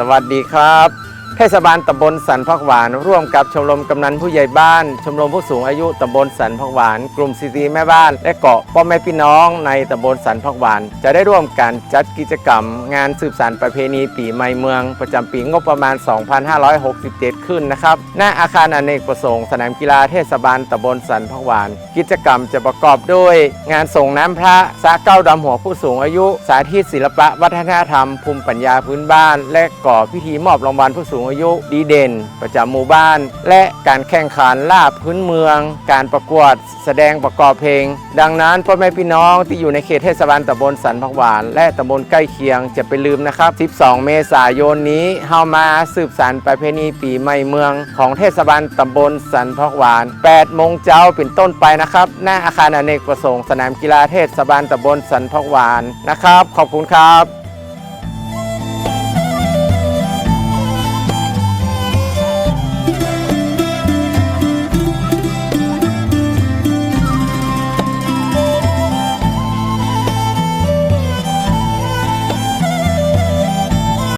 สวัสดีครับ เทศบาลตำบลสันพักหวาน ร่วมกับชมรมกำนันผู้ใหญ่บ้าน ชมรมผู้สูงอายุตำบลสันพักหวาน กลุ่มซีซีแม่บ้าน และเกาะพ่อแม่พี่น้องในตำบลสันพักหวาน จะได้ร่วมกันจัดกิจกรรม งานสืบสานประเพณีปีใหม่เมือง ประจำปีงบประมาณ 2567 ขึ้นนะครับหน้าอาคารอเนกประสงค์สนามกีฬาเทศบาลตำบลสันพักหวาน กิจกรรมจะประกอบด้วย งานส่งน้ำพระสาเก้าดำหัวผู้สูงอายุ สาธิตศิลปะวัฒนธรรมภูมิปัญญาพื้นบ้าน และก่อพิธีมอบรางวัลผู้สูงอายุดีเด่น ประจำหมู่บ้าน และการแข่งขันลาบพื้นเมือง การประกวดแสดงประกอบเพลง ดังนั้นพ่อแม่พี่น้องที่อยู่ในเขตเทศบาลตำบลสันพักหวาน และตำบลใกล้เคียงจะไปลืมนะครับ 12 เมษายนนี้เฮามาสืบสานประเพณีปีใหม่เมือง ของเทศบาลตำบลสันพักหวาน 8 โมงเช้าเป็นต้นไปนะครับ หน้าอาคารอเนกประสงค์สนามกีฬาเทศบาลตำบลสันพักหวานนะครับ ขอบคุณครับ